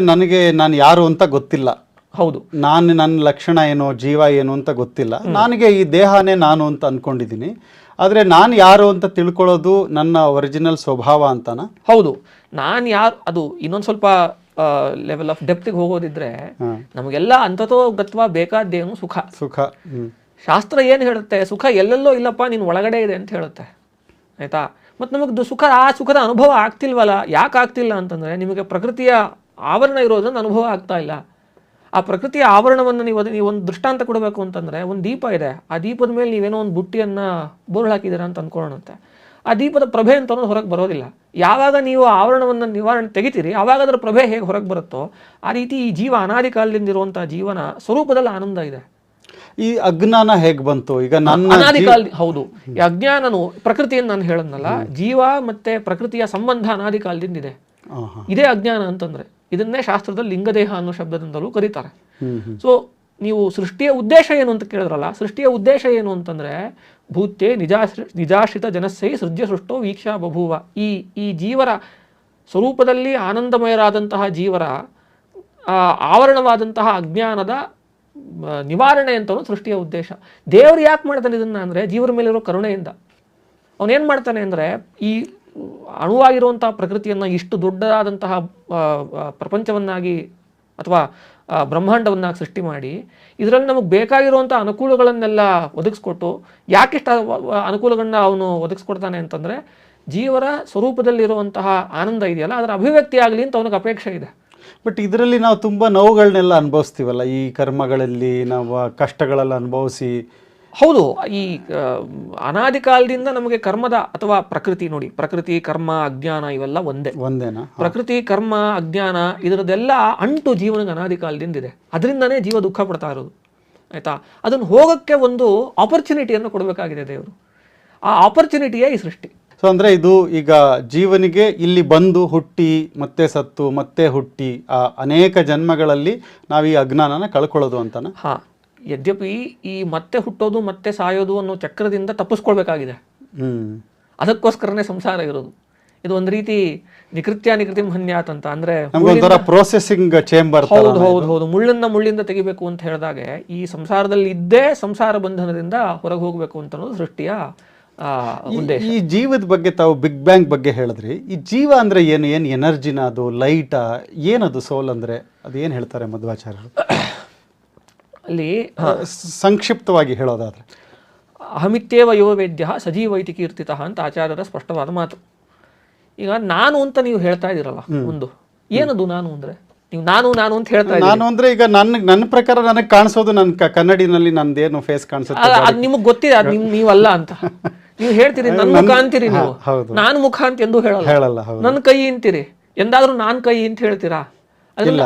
ನನಗೆ ನಾನು ಯಾರು ಅಂತ ಗೊತ್ತಿಲ್ಲ. ಹೌದು. ನಾನು ನನ್ನ ಲಕ್ಷಣ ಏನು ಜೀವ ಏನು ಅಂತ ಗೊತ್ತಿಲ್ಲ. ನನಗೆ ಈ ದೇಹನೇ ನಾನು ಅಂತ ಅನ್ಕೊಂಡಿದ್ದೀನಿ. ಆದರೆ ನಾನು ಯಾರು ಅಂತ ತಿಳ್ಕೊಳ್ಳೋದು ನನ್ನ ಒರಿಜಿನಲ್ ಸ್ವಭಾವ ಅಂತಾನ? ಹೌದು. ನಾನು ಯಾರು ಅದು ಇನ್ನೊಂದು ಸ್ವಲ್ಪ ಲೆವೆಲ್ ಆಫ್ ಡೆಪ್ತಿಗೆ ಹೋಗೋದಿದ್ರೆ ನಮಗೆಲ್ಲ ಅಂತತೋ ಗತ್ವ ಬೇಕಾದ್ದೇನು ಸುಖ ಸುಖ ಶಾಸ್ತ್ರ ಏನು ಹೇಳುತ್ತೆ? ಸುಖ ಎಲ್ಲೆಲ್ಲೋ ಇಲ್ಲಪ್ಪ ನೀನು ಒಳಗಡೆ ಇದೆ ಅಂತ ಹೇಳುತ್ತೆ. ಆಯ್ತಾ? ಮತ್ತು ನಮಗೆ ಸುಖ ಆ ಸುಖದ ಅನುಭವ ಆಗ್ತಿಲ್ವಲ್ಲ? ಯಾಕೆ ಆಗ್ತಿಲ್ಲ ಅಂತಂದರೆ ನಿಮಗೆ ಪ್ರಕೃತಿಯ ಆವರಣ ಇರೋದನ್ನ ಅನುಭವ ಆಗ್ತಾ ಇಲ್ಲ. ಆ ಪ್ರಕೃತಿಯ ಆವರಣವನ್ನು ನೀವು ಅದೇ ನೀವು ಒಂದು ದೃಷ್ಟಾಂತ ಕೊಡಬೇಕು ಅಂತಂದರೆ ಒಂದು ದೀಪ ಇದೆ. ಆ ದೀಪದ ಮೇಲೆ ನೀವೇನೋ ಒಂದು ಬುಟ್ಟಿಯನ್ನು ಬೋರ್ಡ್ ಹಾಕಿದ್ದೀರಾ ಅಂತ ಅಂದ್ಕೊಳ್ಳೋಣಂತೆ ಆ ದೀಪದ ಪ್ರಭೆ ಅಂತ ಅನ್ನೋದು ಹೊರಗೆ ಬರೋದಿಲ್ಲ. ಯಾವಾಗ ನೀವು ಆವರಣವನ್ನು ನಿವಾರಣೆ ತೆಗಿತೀರಿ ಆವಾಗ ಅದರ ಪ್ರಭೆ ಹೇಗೆ ಹೊರಗೆ ಬರುತ್ತೋ ಆ ರೀತಿ ಈ ಜೀವ ಅನಾದಿ ಕಾಲದಿಂದ ಇರುವಂಥ ಜೀವನ ಸ್ವರೂಪದಲ್ಲಿ ಆನಂದ ಇದೆ. ಈ ಅಜ್ಞಾನ ಹೇಗೆ ಬಂತು? ಈಗ ನನ್ನ ಅನಾದಿ ಕಾಲ ಹೌದು. ಈ ಅಜ್ಞಾನನು ಪ್ರಕೃತಿಯನ್ನು ನಾನು ಹೇಳದ್ನಲ್ಲ ಜೀವ ಮತ್ತೆ ಪ್ರಕೃತಿಯ ಸಂಬಂಧ ಅನಾದಿ ಕಾಲದಿಂದ ಇದೆ ಇದೇ ಅಜ್ಞಾನ ಅಂತಂದ್ರೆ. ಇದನ್ನೇ ಶಾಸ್ತ್ರದಲ್ಲಿ ಲಿಂಗದೇಹ ಅನ್ನೋ ಶಬ್ದದಿಂದಲೂ ಕರೀತಾರೆ. ಸೊ ನೀವು ಸೃಷ್ಟಿಯ ಉದ್ದೇಶ ಏನು ಅಂತ ಕೇಳಿದ್ರಲ್ಲ ಸೃಷ್ಟಿಯ ಉದ್ದೇಶ ಏನು ಅಂತಂದ್ರೆ ಭೂತ್ಯೆ ನಿಜಾಶ್ರಿ ನಿಜಾಶ್ರಿತ ಜನಸ್ಸೈ ಸೃಜ್ಯ ಸೃಷ್ಟೋ ವೀಕ್ಷಾ ಬಭೂವ. ಈ ಈ ಜೀವರ ಸ್ವರೂಪದಲ್ಲಿ ಆನಂದಮಯರಾದಂತಹ ಜೀವರ ಆ, ಆವರಣವಾದಂತಹ ಅಜ್ಞಾನದ ನಿವಾರಣೆ ಅಂತ ಸೃಷ್ಟಿಯ ಉದ್ದೇಶ. ದೇವರು ಯಾಕೆ ಮಾಡ್ತಾನೆ ಇದನ್ನ ಅಂದರೆ ಜೀವರ ಮೇಲಿರೋ ಕರುಣೆಯಿಂದ. ಅವನೇನು ಮಾಡ್ತಾನೆ ಅಂದರೆ ಈ ಅಣುವಾಗಿರುವಂತಹ ಪ್ರಕೃತಿಯನ್ನು ಇಷ್ಟು ದೊಡ್ಡದಾದಂತಹ ಪ್ರಪಂಚವನ್ನಾಗಿ ಅಥವಾ ಬ್ರಹ್ಮಾಂಡವನ್ನು ಬ್ರಹ್ಮಾಂಡವನ್ನಾಗಿ ಸೃಷ್ಟಿ ಮಾಡಿ ಇದರಲ್ಲಿ ನಮಗೆ ಬೇಕಾಗಿರುವಂಥ ಅನುಕೂಲಗಳನ್ನೆಲ್ಲ ಒದಗಿಸ್ಕೊಟ್ಟು ಯಾಕಿಷ್ಟ ಅನುಕೂಲಗಳನ್ನ ಅವನು ಒದಗಿಸ್ಕೊಡ್ತಾನೆ ಅಂತಂದರೆ ಜೀವರ ಸ್ವರೂಪದಲ್ಲಿರುವಂತಹ ಆನಂದ ಇದೆಯಲ್ಲ, ಅದರ ಅಭಿವ್ಯಕ್ತಿ ಆಗಲಿ ಅಂತ ಅವನಿಗೆ ಅಪೇಕ್ಷೆ ಇದೆ. ಬಟ್ ಇದರಲ್ಲಿ ನಾವು ತುಂಬ ನೋವುಗಳನ್ನೆಲ್ಲ ಅನುಭವಿಸ್ತೀವಲ್ಲ, ಈ ಕರ್ಮಗಳಲ್ಲಿ ನಾವು ಕಷ್ಟಗಳೆಲ್ಲ ಅನುಭವಿಸಿ ಹೌದು ಈ ಅನಾದಿ ಕಾಲದಿಂದ ನಮಗೆ ಕರ್ಮದ ಅಥವಾ ಪ್ರಕೃತಿ ನೋಡಿ ಪ್ರಕೃತಿ ಕರ್ಮ ಅಜ್ಞಾನ ಇವೆಲ್ಲ ಒಂದೇ. ಒಂದೇನಾ? ಪ್ರಕೃತಿ ಕರ್ಮ ಅಜ್ಞಾನ ಇದರದೆಲ್ಲ ಅಂಟು ಜೀವನಕ್ಕೆ ಅನಾದಿ ಕಾಲದಿಂದ ಇದೆ ಅದರಿಂದನೇ ಜೀವ ದುಃಖ ಪಡ್ತಾ ಇರೋದು ಆಯ್ತಾ? ಅದನ್ನು ಹೋಗಕ್ಕೆ ಒಂದು ಆಪರ್ಚುನಿಟಿಯನ್ನು ಕೊಡಬೇಕಾಗಿದೆ ದೇವರು. ಆ ಆಪರ್ಚುನಿಟಿಯೇ ಈ ಸೃಷ್ಟಿ. ಸೊ ಅಂದರೆ ಇದು ಈಗ ಜೀವನಿಗೆ ಇಲ್ಲಿ ಬಂದು ಹುಟ್ಟಿ ಮತ್ತೆ ಸತ್ತು ಮತ್ತೆ ಹುಟ್ಟಿ ಆ ಅನೇಕ ಜನ್ಮಗಳಲ್ಲಿ ನಾವು ಈ ಅಜ್ಞಾನನ ಕಳ್ಕೊಳ್ಳೋದು ಅಂತಾನೆ? ಹಾ. ಯದ್ಯಪಿ ಈ ಮತ್ತೆ ಹುಟ್ಟೋದು ಮತ್ತೆ ಸಾಯೋದು ಅನ್ನೋ ಚಕ್ರದಿಂದ ತಪ್ಪಿಸ್ಕೊಳ್ಬೇಕಾಗಿದೆ. ಹ್ಮ್. ಅದಕ್ಕೋಸ್ಕರನೇ ಸಂಸಾರ ಇರೋದು. ಇದು ಒಂದು ರೀತಿ ನಿಕೃತ್ಯ ನಿಕೃತಿ ಹನ್ಯಾತ್ ಅಂತ. ಅಂದ್ರೆ ಪ್ರೊಸೆಸಿಂಗ್ ಚೇಂಬರ್ ಹೌದು ಹೌದು ಹೌದು. ಮುಳ್ಳನ್ನ ಮುಳ್ಳಿಂದ ತೆಗಿಬೇಕು ಅಂತ ಹೇಳಿದಾಗೆ ಈ ಸಂಸಾರದಲ್ಲಿ ಇದ್ದೇ ಸಂಸಾರ ಬಂಧನದಿಂದ ಹೊರಗೆ ಹೋಗಬೇಕು ಅಂತ ಅನ್ನೋದು ಸೃಷ್ಟಿಯ ಈ ಜೀವದ ಬಗ್ಗೆ ತಾವು ಬಿಗ್ ಬ್ಯಾಂಗ್ ಬಗ್ಗೆ ಹೇಳಿದ್ರಿ. ಈ ಜೀವ ಅಂದ್ರೆ ಏನು? ಏನು ಎನರ್ಜಿನ ಅದು? ಲೈಟಾ ಏನದು ಸೋಲ್ ಅಂದ್ರೆ? ಅದು ಏನು ಹೇಳ್ತಾರೆ ಮಧ್ವಾಚಾರ್ಯರು? ಅಲ್ಲಿ ಸಂಕ್ಷಿಪ್ತವಾಗಿ ಹೇಳೋದಾದ್ರೆ. ಅಹಮಿತ್ಯೇವ ಯುವ ವೇದ್ಯ ಸಜೀವೈತಿ ಕೀರ್ತಿತ ಅಂತ ಆಚಾರ್ಯರ ಸ್ಪಷ್ಟವಾದ ಮಾತು. ಈಗ ನಾನು ಅಂತ ನೀವು ಹೇಳ್ತಾ ಇದ್ದೀರಲ್ಲ ಒಂದು ಏನದು ನಾನು ಅಂದ್ರೆ? ನೀವು ನಾನು ನಾನು ಅಂತ ಹೇಳ್ತಾ ನಾನು ಅಂದ್ರೆ ಈಗ ನನ್ನ ನನ್ನ ಪ್ರಕಾರ ನನಗೆ ಕಾಣಿಸೋದು ನನ್ನ ಕನ್ನಡಿನಲ್ಲಿ ನಂದೇನು ಫೇಸ್ ಕಾಣಿಸುತ್ತೆ ಅದ್- ನಿಮಗೆ ಗೊತ್ತಿದೆ ಅದು ನಿಮ್ ನೀವಲ್ಲ ಅಂತ. ನೀವು ಹೇಳ್ತೀರಿ ನನ್ನ ಮುಖ ಅಂತೀರಿ ನೀವು. ನಾನು ಮುಖ ಅಂತ ಎಂದು ಹೇಳಲ್ಲ. ಹೇಳಲ್ಲ ನನ್ನ ಕೈ ಅಂತೀರಿ. ಎಂದಾದ್ರೂ ನಾನ್ ಕೈ ಅಂತ ಹೇಳ್ತೀರಾ?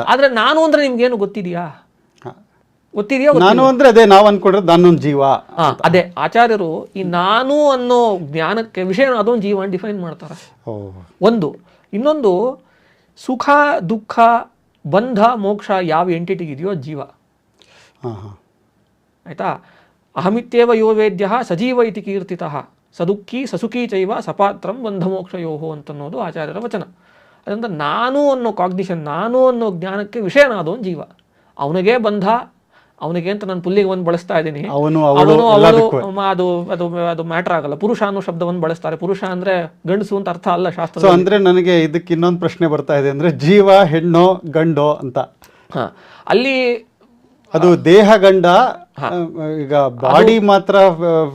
ಆದ್ರೆ ನಾನು ಅಂದ್ರೆ ನಿಮ್ಗೇನು ಗೊತ್ತಿದ್ಯಾ. ಗೊತ್ತಿದೆಯಾ ನಾನು ಅಂದ್ರೆ ಅದೇ ನಾವು ಅನ್ಕೊಂಡ್ರೆ ನಾನೊಂದು ಜೀವ ಅದೇ ಆಚಾರ್ಯರು ಈ ನಾನು ಅನ್ನೋ ಜ್ಞಾನಕ್ಕೆ ವಿಷಯ ಅದೊಂದು ಜೀವ ಡಿಫೈನ್ ಮಾಡ್ತಾರೆ. ಒಂದು ಇನ್ನೊಂದು ಸುಖ ದುಃಖ ಬಂಧ ಮೋಕ್ಷ ಯಾವ ಎಂಟಿಟಿ ಇದೆಯೋ ಜೀವ. ಆಯ್ತಾ? ಅಹಮಿತ್ಯೇವ ಯೋ ವೇದ್ಯ ಸಜೀವ ಇತಿ ಕೀರ್ತಿತಃ. ಸದುಃಖಿ ಸಸುಖಿ ಚೈವ ಸಪಾತ್ರಂ ಬಂಧಮೋಕ್ಷಯೋಹೋ ಅಂತನ್ನೋದು ಆಚಾರ್ಯರ ವಚನ. ಅದರಿಂದ ನಾನು ಅನ್ನೋ ಕಾಗ್ನಿಷನ್ ನಾನು ಅನ್ನೋ ಜ್ಞಾನಕ್ಕೆ ವಿಷಯನಾದವನು ಜೀವ. ಅವನಿಗೆ ಬಂಧ ಅವನಿಗೆ ಅಂತ ನಾನು ಪುಲ್ಲಿಗೆ ಒಂದು ಬಳಸ್ತಾ ಇದ್ದೀನಿ. ಅವನು ಅದು ಅದು ಅದು ಮ್ಯಾಟರ್ ಆಗಲ್ಲ. ಪುರುಷ ಅನ್ನೋ ಶಬ್ದವನ್ನು ಬಳಸ್ತಾರೆ. ಪುರುಷ ಅಂದ್ರೆ ಗಂಡಸು ಅಂತ ಅರ್ಥ ಅಲ್ಲ ಶಾಸ್ತ್ರ ಅಂದ್ರೆ ನನಗೆ ಇದಕ್ಕೆ ಇನ್ನೊಂದು ಪ್ರಶ್ನೆ ಬರ್ತಾ ಇದೆ ಅಂದ್ರೆ ಜೀವ ಹೆಣ್ಣು ಗಂಡು ಅಂತ. ಹಾ. ಅಲ್ಲಿ ಅದು ದೇಹ ಗಂಡ ಈಗ ಬಾಡಿ ಮಾತ್ರ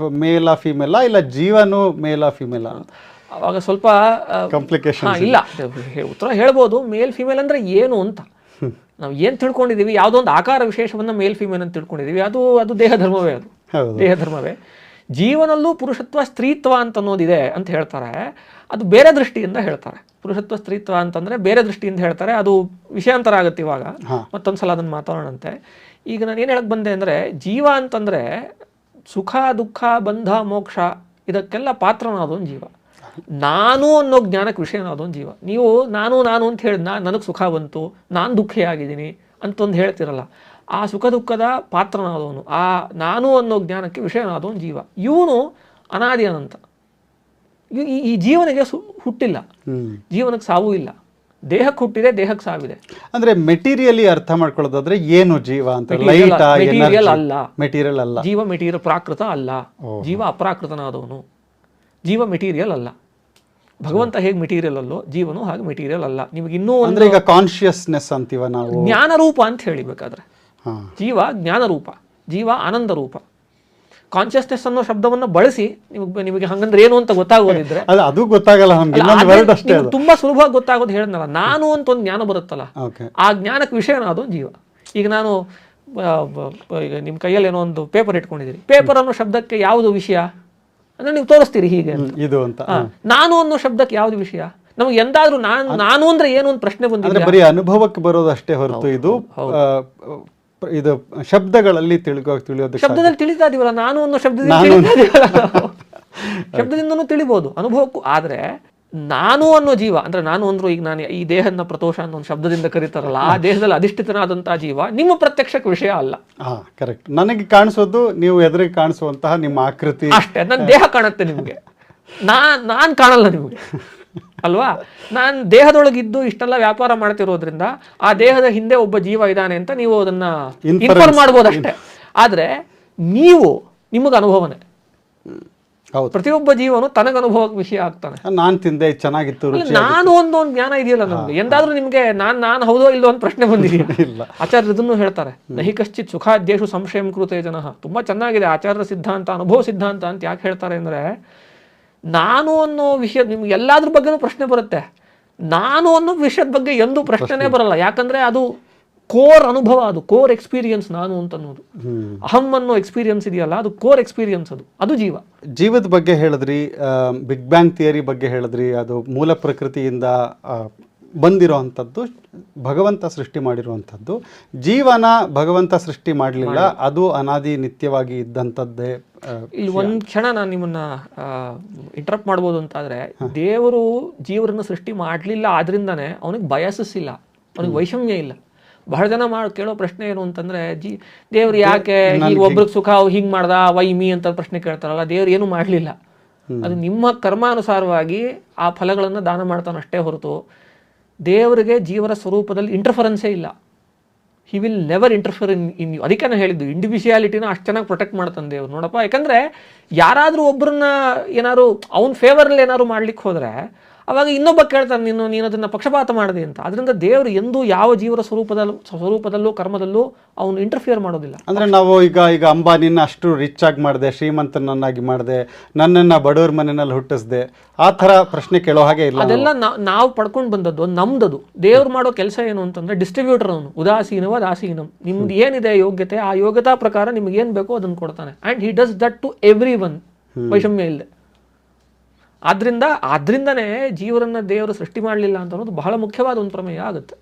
ಮೇಲ ಫಿಮೇಲ? ಇಲ್ಲ ಜೀವನು ಮೇಲ ಫಿಮೇಲ? ಅವಾಗ ಸ್ವಲ್ಪ ಕಾಂಪ್ಲಿಕೇಶನ್ ಇಲ್ಲ. ಉತ್ತರ ಹೇಳ್ಬೋದು. ಮೇಲ್ ಫಿಮೇಲ್ ಅಂದ್ರೆ ಏನು ಅಂತ. ನಾವು ಏನ್ ತಿಳ್ಕೊಂಡಿದೀವಿ? ಯಾವುದೋ ಒಂದು ಆಕಾರ ವಿಶೇಷವನ್ನ ಮೇಲ್ ಫಿಮೇಲ್ ಅಂತ ತಿಳ್ಕೊಂಡಿದೀವಿ. ಅದು ಅದು ದೇಹ ಧರ್ಮವೇ ಅದು. ದೇಹ ಧರ್ಮವೇ ಜೀವನಲ್ಲೂ ಪುರುಷತ್ವ ಸ್ತ್ರೀತ್ವ ಅಂತ ಅನ್ನೋದಿದೆ ಅಂತ ಹೇಳ್ತಾರೆ. ಅದು ಬೇರೆ ದೃಷ್ಟಿಯಿಂದ ಹೇಳ್ತಾರೆ. ಪುರುಷತ್ವ ಸ್ತ್ರೀತ್ವ ಅಂತಂದ್ರೆ ಬೇರೆ ದೃಷ್ಟಿಯಿಂದ ಹೇಳ್ತಾರೆ. ಅದು ವಿಷಯಾಂತರ ಆಗುತ್ತೆ ಇವಾಗ. ಮತ್ತೊಂದ್ಸಲ ಅದನ್ನ ಮಾತಾಡೋಣಂತೆ. ಈಗ ನಾನು ಏನು ಹೇಳಕ್ ಬಂದೆ ಅಂದ್ರೆ ಜೀವ ಅಂತಂದ್ರೆ ಸುಖ ದುಃಖ ಬಂಧ ಮೋಕ್ಷ ಇದಕ್ಕೆಲ್ಲ ಪಾತ್ರನಾದೊಂದು ಜೀವ. ನಾನು ಅನ್ನೋ ಜ್ಞಾನಕ್ಕೆ ವಿಷಯನಾದವನು ಜೀವ. ನೀವು ನಾನು ನಾನು ಅಂತ ಹೇಳಿ ನಾ ನನಗೆ ಸುಖ ಬಂತು ನಾನು ದುಃಖಿಯಾಗಿದ್ದೀನಿ ಅಂತಂದು ಹೇಳ್ತಿರಲ್ಲ. ಆ ಸುಖ ದುಃಖದ ಪಾತ್ರನಾದವನು. ಆ ನಾನು ಅನ್ನೋ ಜ್ಞಾನಕ್ಕೆ ವಿಷಯನಾದವನು ಜೀವ. ಇವನು ಅನಾದಿ ಅನಂತ. ಈ- ಜೀವನಿಗೆ ಸು ಹುಟ್ಟಿಲ್ಲ. ಜೀವನಕ್ಕೆ ಸಾವು ಇಲ್ಲ. ದೇಹಕ್ಕೆ ಹುಟ್ಟಿದೆ ದೇಹಕ್ಕೆ ಸಾವಿದೆ. ಅಂದ್ರೆ ಮೆಟೀರಿಯಲಿ ಅರ್ಥ ಮಾಡ್ಕೊಳ್ಳೋದಾದ್ರೆ ಏನು ಜೀವ ಅಂತ? ಮೆಟೀರಿಯಲ್ ಅಲ್ಲ. ಮೆಟೀರಿಯಲ್ ಅಲ್ಲ. ಜೀವ ಮೆಟೀರಿಯಲ್ ಪ್ರಾಕೃತ ಅಲ್ಲ. ಜೀವ ಅಪ್ರಾಕೃತನಾದವನು. ಜೀವ ಮೆಟೀರಿಯಲ್ ಅಲ್ಲ. ಭಗವಂತ ಹೇಗೆ ಮೆಟೀರಿಯಲ್ ಅಲ್ಲೋ ಜೀವನು ಹಾಗೆ ಮೆಟೀರಿಯಲ್ ಅಲ್ಲ. ನಿಮಗೆ ಇನ್ನೂ ಅಂದ್ರೆ ಈಗ ಕಾನ್ಶಿಯಸ್ನೆಸ್ ಅಂತೀವ ನಾವು? ಜ್ಞಾನರೂಪ ಅಂತ ಹೇಳಿಬೇಕಾದ್ರೆ. ಜೀವ ಜ್ಞಾನರೂಪ ಜೀವ ಆನಂದ ರೂಪ ಕಾನ್ಶಿಯಸ್ನೆಸ್ ಅನ್ನೋ ಶಬ್ದವನ್ನು ಬಳಸಿ ನಿಮಗೆ ನಿಮಗೆ ಹಂಗಂದ್ರೆ ಏನು ಅಂತ ಗೊತ್ತಾಗೋದಿದ್ರೆ. ಅಲ್ಲ ಅದು ಗೊತ್ತಾಗಲ್ಲ ನಮ್ಗೆ. ಅಷ್ಟೇ ತುಂಬಾ ಸುಲಭವಾಗಿ ಗೊತ್ತಾಗೋದು ಹೇಳಿದ್ನಲ್ಲ ನಾನು ಅಂತ ಒಂದು ಜ್ಞಾನ ಬರುತ್ತಲ್ಲ ಆ ಜ್ಞಾನಕ್ಕೆ ವಿಷಯ ಅದು ಜೀವ. ಈಗ ನಾನು ಈಗ ನಿಮ್ಮ ಕೈಯಲ್ಲಿ ಏನೋ ಒಂದು ಪೇಪರ್ ಇಟ್ಕೊಂಡಿದ್ದೀರಿ ಪೇಪರ್ ಅನ್ನೋ ಶಬ್ದಕ್ಕೆ ಯಾವುದು ವಿಷಯ? ಅಂದ್ರೆ ನೀವು ತೋರಿಸ್ತೀರಿ ಹೀಗೆ ಇದು ಅಂತ. ನಾನು ಅನ್ನೋ ಶಬ್ದಕ್ಕೆ ಯಾವ್ದು ವಿಷಯ? ನಮ್ಗೆ ಎಂದಾದ್ರೂ ನಾನು ನಾನು ಅಂದ್ರೆ ಏನು ಒಂದು ಪ್ರಶ್ನೆ ಬಂದಿದೆ ಬರೀ ಅನುಭವಕ್ಕೆ ಬರೋದು ಅಷ್ಟೇ ಹೊರತು ಇದು ಇದು ಶಬ್ದಗಳಲ್ಲಿ ತಿಳ್ಕೊ ತಿಳಿಯೋದು ಶಬ್ದದಲ್ಲಿ ತಿಳಿತಾ ಇದೀವಲ್ಲ ನಾನು ಅನ್ನೋ ಶಬ್ದದಿಂದ. ಶಬ್ದದಿಂದನೂ ತಿಳಿಬಹುದು ಅನುಭವಕ್ಕೂ. ಆದ್ರೆ ನಾನು ಅನ್ನೋ ಜೀವ ಅಂದ್ರೆ ನಾನು ಅಂದ್ರು ಈಗ ನಾನು ಈ ದೇಹನ ಪ್ರತೋಷ ಅನ್ನೋ ಒಂದು ಶಬ್ದದಿಂದ ಕರೀತಾರಲ್ಲ ಆ ದೇಹದಲ್ಲಿ ಅಧಿಷ್ಠಿತನಾದಂತಹ ಜೀವ ನಿಮ್ಮ ಪ್ರತ್ಯಕ್ಷಕ್ಕೆ ವಿಷಯ ಅಲ್ಲ. ಹಾ ಕರೆಕ್ಟ್ ನನಗೆ ಕಾಣಿಸೋದು ನೀವು ಎದುರಿಗೆ ಕಾಣಿಸುವಂತಹ ನಿಮ್ಮ ಆಕೃತಿ. ಅಷ್ಟೇ ನನ್ನ ದೇಹ ಕಾಣುತ್ತೆ ನಿಮಗೆ. ನಾ ನಾನ್ ಕಾಣಲ್ಲ ನಿಮಗೆ. ಅಲ್ವಾ? ನಾನು ದೇಹದೊಳಗಿದ್ದು ಇಷ್ಟೆಲ್ಲ ವ್ಯಾಪಾರ ಮಾಡ್ತಿರೋದ್ರಿಂದ ಆ ದೇಹದ ಹಿಂದೆ ಒಬ್ಬ ಜೀವ ಇದ್ದಾನೆ ಅಂತ ನೀವು ಅದನ್ನ ಇನ್ಫಾರ್ಮ್ ಮಾಡ್ಬೋದು ಅಷ್ಟೇ. ಆದ್ರೆ ನೀವು ನಿಮಗೆ ಅನುಭವನೇ. ಪ್ರತಿಯೊಬ್ಬ ಜೀವನು ತನಗ ಅನುಭವಕ್ಕೆ ವಿಷಯ ಆಗ್ತಾನೆ. ನಾನ್ ತಿಂದೆ ಚೆನ್ನಾಗಿತ್ತು ನಾನು ಒಂದೊಂದು ಒಂದು ಜ್ಞಾನ ಇದೆಯಲ್ಲ ನಮ್ಗೆ ಎಂದಾದ್ರೂ ನಿಮ್ಗೆ ನಾನ್ ನಾನು ಹೌದೋ ಇಲ್ಲೋ ಒಂದು ಪ್ರಶ್ನೆ ಬಂದಿದೆಯಾ? ಆಚಾರ್ಯ ಆಚಾರ್ಯರು ಇದನ್ನು ಹೇಳ್ತಾರೆ. ನಹಿ ಕಶ್ಚಿತ್ ಸುಖಾದ್ಯೇಶು ಸಂಶಯಂ ಕೃತೆ ಜನ. ತುಂಬಾ ಚೆನ್ನಾಗಿದೆ. ಆಚಾರ್ಯ ಸಿದ್ಧಾಂತ ಅನುಭವ ಸಿದ್ಧಾಂತ ಅಂತ ಯಾಕೆ ಹೇಳ್ತಾರೆ ಅಂದ್ರೆ ನಾನು ಅನ್ನೋ ವಿಷಯ ನಿಮ್ಗೆ ಎಲ್ಲಾದ್ರ ಬಗ್ಗೆನೂ ಪ್ರಶ್ನೆ ಬರುತ್ತೆ. ನಾನು ಅನ್ನೋ ವಿಷಯದ ಬಗ್ಗೆ ಎಂದೂ ಪ್ರಶ್ನೆನೇ ಬರಲ್ಲ. ಯಾಕಂದ್ರೆ ಅದು ಕೋರ್ ಅನುಭವ ಅದು ಕೋರ್ ಎಕ್ಸ್ಪೀರಿಯನ್ಸ್ ನಾನು ಅಂತ ಅನ್ನೋದು. ಅಹಂ ಅನ್ನೋ ಎಕ್ಸ್ಪೀರಿಯನ್ಸ್ ಇದೆಯಲ್ಲ ಅದು ಕೋರ್ ಎಕ್ಸ್ಪೀರಿಯನ್ಸ್ ಅದು ಅದು ಜೀವ. ಜೀವದ ಬಗ್ಗೆ ಹೇಳಿದ್ರಿ ಬಿಗ್ ಬ್ಯಾಂಗ್ ಥಿಯರಿ ಬಗ್ಗೆ ಹೇಳಿದ್ರಿ ಅದು ಮೂಲ ಪ್ರಕೃತಿಯಿಂದ ಬಂದಿರೋ ಬಂದಿರೋವಂಥದ್ದು ಭಗವಂತ ಸೃಷ್ಟಿ ಮಾಡಿರುವಂಥದ್ದು. ಜೀವನ ಭಗವಂತ ಸೃಷ್ಟಿ ಮಾಡಲಿಲ್ಲ ಅದು ಅನಾದಿ ನಿತ್ಯವಾಗಿ ಇದ್ದಂಥದ್ದೇ ಇಲ್ಲಿ ಒಂದು ಕ್ಷಣ ನಾನು ನಿಮ್ಮನ್ನ ಇಂಟರಪ್ಟ್ ಮಾಡ್ಬೋದು ಅಂತಾದ್ರೆ ದೇವರು ಜೀವರನ್ನು ಸೃಷ್ಟಿ ಮಾಡಲಿಲ್ಲ ಆದ್ರಿಂದಾನೆ ಅವನಿಗೆ ಬಯಸಿಸಿಲ್ಲ ಇಲ್ಲ ಅವನಿಗೆ ವೈಷಮ್ಯ ಇಲ್ಲ. ಬಹಳ ಜನ ಮಾಡಿ ಕೇಳೋ ಪ್ರಶ್ನೆ ಏನು ಅಂತಂದ್ರೆ ಜಿ ದೇವ್ರು ಯಾಕೆ ಈ ಒಬ್ರಿಗೆ ಸುಖ ಅವ್ ಹಿಂಗ್ ಮಾಡ್ದ ವೈ ಮೀ ಅಂತ ಪ್ರಶ್ನೆ ಕೇಳ್ತಾರಲ್ಲ ದೇವ್ರು ಏನು ಮಾಡ್ಲಿಲ್ಲ. ಅದು ನಿಮ್ಮ ಕರ್ಮಾನುಸಾರವಾಗಿ ಆ ಫಲಗಳನ್ನ ದಾನ ಮಾಡ್ತಾನಷ್ಟೇ ಹೊರತು ದೇವರಿಗೆ ಜೀವನ ಸ್ವರೂಪದಲ್ಲಿ ಇಂಟರ್ಫರೆನ್ಸೇ ಇಲ್ಲ. He will never interfere in in you ಅದಕ್ಕೆ ನಾನು ಹೇಳಿದ್ದು ಇಂಡಿವಿಜುವಾಲಿಟಿನ ಅಷ್ಟು ಚೆನ್ನಾಗಿ ಪ್ರೊಟೆಕ್ಟ್ ಮಾಡ್ತಾನೆ ದೇವ್ರು ನೋಡಪ್ಪ. ಯಾಕಂದ್ರೆ ಯಾರಾದರೂ ಒಬ್ಬರನ್ನ ಏನಾದ್ರು ಅವ್ನ ಫೇವರಲ್ಲಿ ಏನಾದ್ರು ಮಾಡ್ಲಿಕ್ಕೆ ಹೋದ್ರೆ ಅವಾಗ ಇನ್ನೊಬ್ಬ ಕೇಳ್ತಾನೆ ನೀನು ನೀನು ಅದನ್ನ ಪಕ್ಷಪಾತ ಮಾಡಿದೆ ಅಂತ. ಅದರಿಂದ ದೇವರು ಎಂದೂ ಯಾವ ಜೀವರ ಸ್ವರೂಪದಲ್ಲೂ ಸ್ವರೂಪದಲ್ಲೂ ಕರ್ಮದಲ್ಲೂ ಅವನು ಇಂಟರ್ಫಿಯರ್ ಮಾಡೋದಿಲ್ಲ. ಅಂದ್ರೆ ನಾವು ಈಗ ಈಗ ಅಂಬಾನಿನ ಅಷ್ಟು ರಿಚ್ ಆಗಿ ಮಾಡಿದೆ ಶ್ರೀಮಂತನನ್ನಾಗಿ ಮಾಡಿದೆ ನನ್ನನ್ನ ಬಡವರ ಮನೆಯಲ್ಲಿ ಹುಟ್ಟಿಸಿದೆ ಆ ಥರ ಪ್ರಶ್ನೆ ಕೇಳೋ ಹಾಗೆ ಇಲ್ಲ ಅದೆಲ್ಲ ನಾವು. ಪಡ್ಕೊಂಡು ಬಂದದ್ದು ನಮ್ದದು. ದೇವ್ರು ಮಾಡೋ ಕೆಲಸ ಏನು ಅಂತಂದ್ರೆ ಡಿಸ್ಟ್ರಿಬ್ಯೂಟರ್ ಅವನು. ಉದಾಸೀನವ ದಾಸೀನಂ. ನಿಮ್ದು ಏನಿದೆ ಯೋಗ್ಯತೆ ಆ ಯೋಗ್ಯತಾ ಪ್ರಕಾರ ನಿಮ್ಗೆ ಏನ್ ಬೇಕೋ ಅದನ್ನು ಕೊಡ್ತಾನೆ. And he does that to everyone ವೈಷಮ್ಯ ಇಲ್ಲದೆ ಆದ್ರಿಂದ ಅದರಿಂದನೇ ಜೀವರನ್ನು ದೇವರು ಸೃಷ್ಟಿ ಮಾಡಲಿಲ್ಲ ಅಂತ ಅನ್ನೋದು ಬಹಳ ಮುಖ್ಯವಾದ ಒಂದು ಪ್ರಮೇಯ ಆಗುತ್ತೆ.